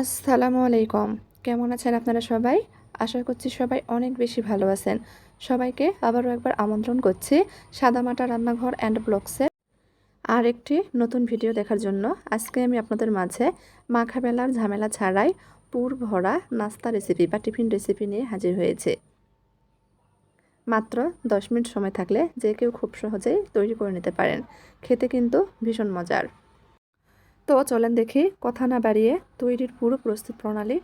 আসসালামু আলাইকুম। কেমন আছেন আপনারা সবাই? আশা করছি সবাই অনেক বেশি ভালো আছেন। সবাইকে আবারও একবার আমন্ত্রণ করছি সাদামাটা রান্নাঘর অ্যান্ড ব্লগসে আর একটি নতুন ভিডিও দেখার জন্য। আজকে আমি আপনাদের মাঝে মাখাবেলার ঝামেলা ছাড়াই পুর ভরা নাস্তা রেসিপি বা টিফিন রেসিপি নিয়ে হাজির হয়েছে। মাত্র দশ মিনিট সময় থাকলে যে কেউ খুব সহজেই তৈরি করে নিতে পারেন। খেতে কিন্তু ভীষণ মজার। তো চলেন দেখি, কথা না বাড়িয়ে তৈরির পুরো প্রস্তুত প্রণালী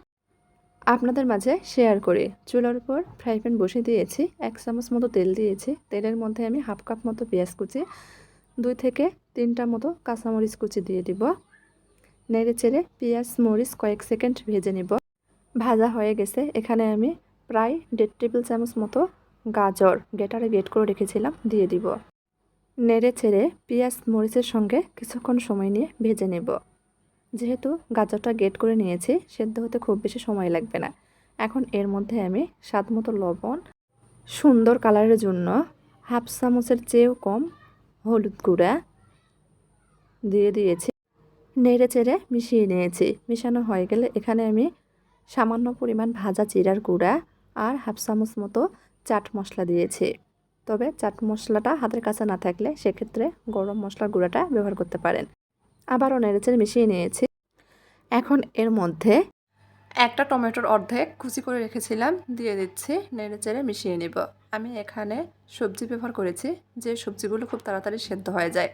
আপনাদের মাঝে শেয়ার করি। চুলার উপর ফ্রাই প্যান বসিয়ে দিয়েছি, এক চামচ মতো তেল দিয়েছি। তেলের মধ্যে আমি হাফ কাপ মতো পেঁয়াজ কুচি, দুই থেকে তিনটা মতো কাঁচামরিচ কুচি দিয়ে দিব। নেড়ে চেড়ে পেঁয়াজ, মরিচ কয়েক সেকেন্ড ভেজে নিব। ভাজা হয়ে গেছে, এখানে আমি প্রায় দেড় টেবিল চামচ মতো গাজর গেটারে গেট করে রেখেছিলাম, দিয়ে দিব। নেড়ে ছেড়ে পেঁয়াজ, মরিচের সঙ্গে কিছুক্ষণ সময় নিয়ে ভেজে নেব। যেহেতু গাজরটা গেট করে নিয়েছি, সেদ্ধ হতে খুব বেশি সময় লাগবে না। এখন এর মধ্যে আমি স্বাদ মতো লবণ, সুন্দর কালারের জন্য হাফ চামচের চেয়েও কম হলুদ গুঁড়া দিয়ে দিয়েছি। নেড়ে চেড়ে মিশিয়ে নিয়েছি। মিশানো হয়ে গেলে এখানে আমি সামান্য পরিমাণ ভাজা জিরার গুঁড়া আর হাফ চামচ মতো চাট মশলা দিয়েছি। তবে চাট মশলাটা হাতের কাছে না থাকলে সেক্ষেত্রে গরম মশলার গুঁড়াটা ব্যবহার করতে পারেন। আবারও নেড়েচেড়ে মিশিয়ে নিয়েছি। এখন এর মধ্যে একটা টমেটোর অর্ধেক কুচি করে রেখেছিলাম, দিয়ে দিচ্ছি, নেড়েচেড়ে মিশিয়ে নেব। আমি এখানে সবজি ব্যবহার করেছি, যে সবজিগুলো খুব তাড়াতাড়ি সেদ্ধ হয়ে যায়।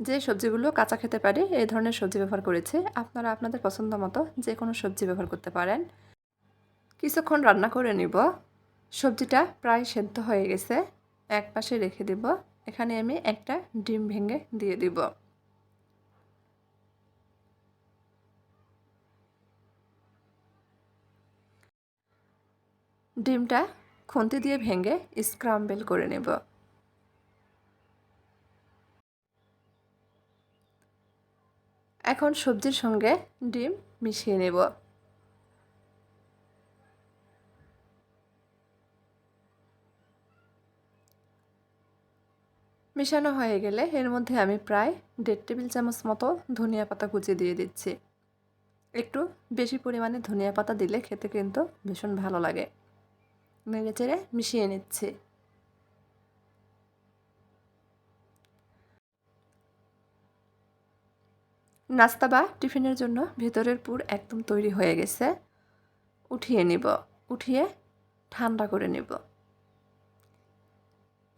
যে সবজিগুলো কাঁচা খেতে পারি, এই ধরনের সবজি ব্যবহার করেছি। আপনারা আপনাদের পছন্দ মতো যে কোনো সবজি ব্যবহার করতে পারেন। কিছুক্ষণ রান্না করে নিব। সবজিটা প্রায় সেদ্ধ হয়ে গেছে। এক পাশে রেখে দিব। এখানে আমি একটা ডিম ভেঙে দিয়ে দিব। ডিমটা খুন্তি দিয়ে ভেঙে স্ক্রাম্বেল করে নেব। এখন সবজির সঙ্গে ডিম মিশিয়ে নেব। মেশানো হয়ে গেলে এর মধ্যে আমি প্রায় দেড় টেবিল চামচ মতো ধনিয়া পাতা কুচি দিয়ে দিচ্ছি। একটু বেশি পরিমাণে ধনিয়া পাতা দিলে খেতে কিন্তু ভীষণ ভালো লাগে। নেড়ে চেড়ে মিশিয়ে নিচ্ছি। নাস্তা বা টিফিনের জন্য ভেতরের পুর একদম তৈরি হয়ে গেছে। উঠিয়ে নিব, উঠিয়ে ঠান্ডা করে নেব।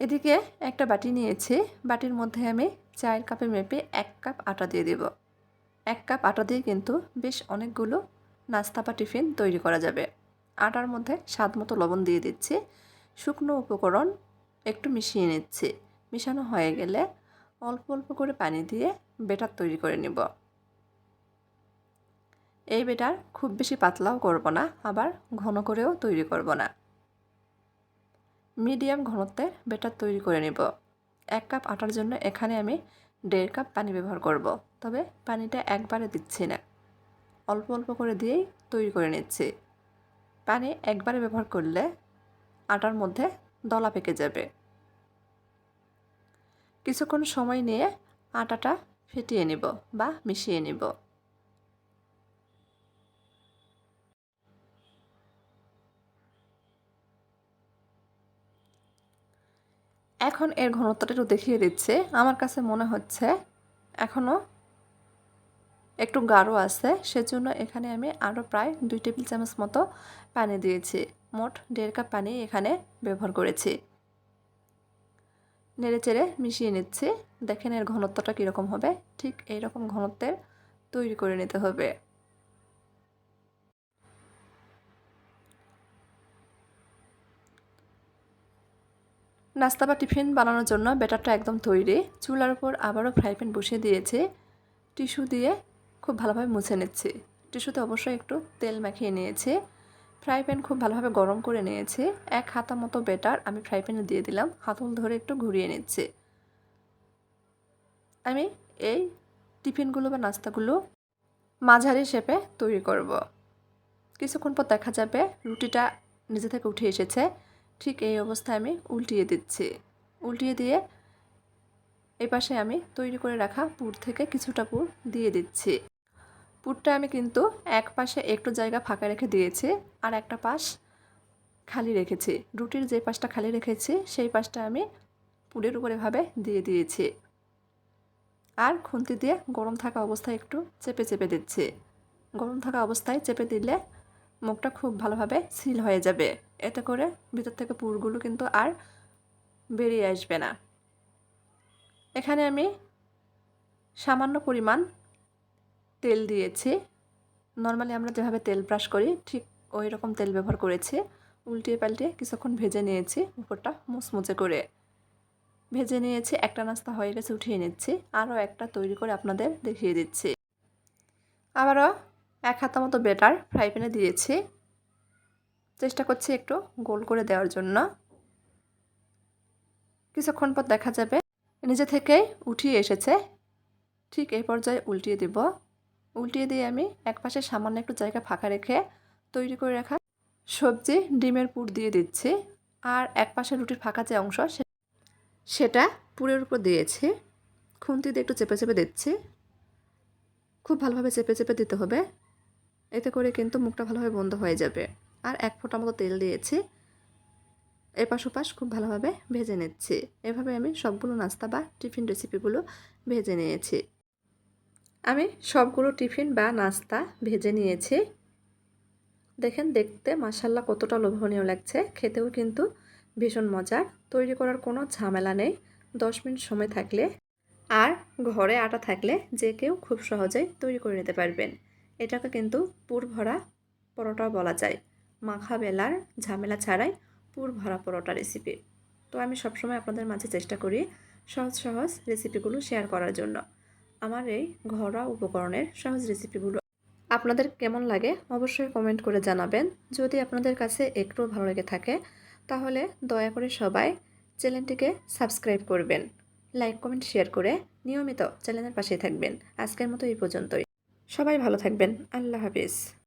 এদিকে একটা বাটি নিয়েছি। বাটির মধ্যে আমি চায়ের কাপে মেপে এক কাপ আটা দিয়ে দেব। এক কাপ আটা দিয়ে কিন্তু বেশ অনেকগুলো নাস্তা বা টিফিন তৈরি করা যাবে। আটার মধ্যে স্বাদ মতো লবণ দিয়ে দিচ্ছি। শুকনো উপকরণ একটু মিশিয়ে নিচ্ছি। মিশানো হয়ে গেলে অল্প অল্প করে পানি দিয়ে বেটার তৈরি করে নিব। এই বেটার খুব বেশি পাতলাও করব না, আবার ঘন করেও তৈরি করব না। মিডিয়াম ঘনত্বের বেটার তৈরি করে নেব। এক কাপ আটার জন্য এখানে আমি দেড় কাপ পানি ব্যবহার করব, তবে পানিটা একবারে দিচ্ছি না। অল্প অল্প করে দিয়েই তৈরি করে নিচ্ছি। পানি একবারে ব্যবহার করলে আটার মধ্যে দলা পেকে যাবে। কিছুক্ষণ সময় নিয়ে আটাটা ফেটিয়ে নেব বা মিশিয়ে নেব। এখন এর ঘনত্বটা একটু দেখিয়ে দিচ্ছে। আমার কাছে মনে হচ্ছে এখনও একটু গাঢ় আছে, সেজন্য এখানে আমি আরও প্রায় দুই টেবিল চামচ মতো পানি দিয়েছি। মোট দেড় কাপ পানি এখানে ব্যবহার করেছি। নেড়ে চেড়ে মিশিয়ে নিচ্ছি। দেখেন এর ঘনত্বটা কীরকম হবে। ঠিক এই রকম ঘনত্বের তৈরি করে নিতে হবে। নাস্তা বা টিফিন বানানোর জন্য ব্যাটারটা একদম তৈরি। চুলার উপর আবারও ফ্রাই প্যান বসিয়ে দিয়েছি। টিস্যু দিয়ে খুব ভালোভাবে মুছে নিচ্ছি। টিস্যুতে অবশ্যই একটু তেল মাখিয়ে নিয়েছি। ফ্রাই প্যান খুব ভালোভাবে গরম করে নিয়েছি। এক হাতা মতো বেটার আমি ফ্রাই প্যানে দিয়ে দিলাম। হাতল ধরে একটু ঘুরিয়ে নিচ্ছি। আমি এই টিফিনগুলো বা নাস্তাগুলো মাঝারি শেপে তৈরি করব। কিছুক্ষণ পর দেখা যাবে রুটিটা নিজে থেকে উঠে এসেছে। ঠিক এই অবস্থায় আমি উল্টিয়ে দিচ্ছি। উল্টিয়ে দিয়ে এই পাশে আমি তৈরি করে রাখা পুর থেকে কিছুটা পুর দিয়ে দিচ্ছি। পুরটা আমি কিন্তু এক পাশে একটু জায়গা ফাঁকা রেখে দিয়েছি আর একটা পাশ খালি রেখেছি। রুটির যে পাশটা খালি রেখেছি, সেই পাশটা আমি পুরের উপরে ভাবে দিয়ে দিয়েছি। আর খুন্তি দিয়ে গরম থাকা অবস্থায় একটু চেপে চেপে দিচ্ছি। গরম থাকা অবস্থায় চেপে দিলে মুখটা খুব ভালোভাবে সিল হয়ে যাবে। এতে করে ভিতর থেকে পুরগুলো কিন্তু আর বেরিয়ে আসবে না। এখানে আমি সামান্য পরিমাণ তেল দিয়েছি। নর্মালি আমরা যেভাবে তেল ব্রাশ করি, ঠিক ওই রকম তেল ব্যবহার করেছি। উল্টিয়ে পাল্টিয়ে কিছুক্ষণ ভেজে নিয়েছি, উপরটা মুচমুচে করে। ভেজে নিয়েছি, একটা নাস্তা হয়ে গেছে, উঠিয়ে নিচ্ছি। আরও একটা তৈরি করে আপনাদের দেখিয়ে দিচ্ছি। আবারও এক হাতা মতো বেটার ফ্রাই প্যানে দিয়েছি। চেষ্টা করছি একটু গোল করে দেওয়ার জন্য। কিছুক্ষণ পর দেখা যাবে, নিজে থেকেই উঠিয়ে এসেছে। ঠিক এই পর্যায়ে উল্টিয়ে দিব। উল্টিয়ে দিয়ে আমি এক পাশে সামান্য একটু জায়গা ফাঁকা রেখে তৈরি করে রাখা সবজি, ডিমের পুর দিয়ে দিচ্ছি। আর এক পাশে রুটির ফাঁকা যে অংশ সেটা পুরের উপর দিয়েছি। খুন্তি দিয়ে একটু চেপে চেপে দিচ্ছি। খুব ভালোভাবে চেপে চেপে দিতে হবে। এতে করে কিন্তু মুখটা ভালোভাবে বন্ধ হয়ে যাবে। আর এক ফোঁটা মতো তেল দিয়েছি। এপাশ ওপাশ খুব ভালোভাবে ভেজে নিচ্ছি। এভাবে আমি সবগুলো নাস্তা বা টিফিন রেসিপিগুলো ভেজে নিয়েছি। আমি সবগুলো টিফিন বা নাস্তা ভেজে নিয়েছি। দেখেন, দেখতে মাসাল্লা কতটা লোভনীয় লাগছে। খেতেও কিন্তু ভীষণ মজার। তৈরি করার কোনো ঝামেলা নেই। দশ মিনিট সময় থাকলে আর ঘরে আটা থাকলে যে কেউ খুব সহজেই তৈরি করে নিতে পারবেন। এটাকে কিন্তু পুর ভরা পরোটা বলা যায়। মাখা বেলার ঝামেলা ছাড়াই পুর ভরা পরোটা রেসিপি তো আমি সবসময় আপনাদের মাঝে চেষ্টা করি সহজ সহজ রেসিপিগুলো শেয়ার করার জন্য। আমার এই ঘরোয়া উপকরণের সহজ রেসিপিগুলো আপনাদের কেমন লাগে অবশ্যই কমেন্ট করে জানাবেন। যদি আপনাদের কাছে একটু ভালো লেগে থাকে, তাহলে দয়া করে সবাই চ্যানেলটিকে সাবস্ক্রাইব করবেন। লাইক কমেন্ট শেয়ার করে নিয়মিত চ্যানেলের পাশেই থাকবেন। আজকের মতো এই পর্যন্তই। সবাই ভালো থাকবেন। আল্লাহ হাফিজ।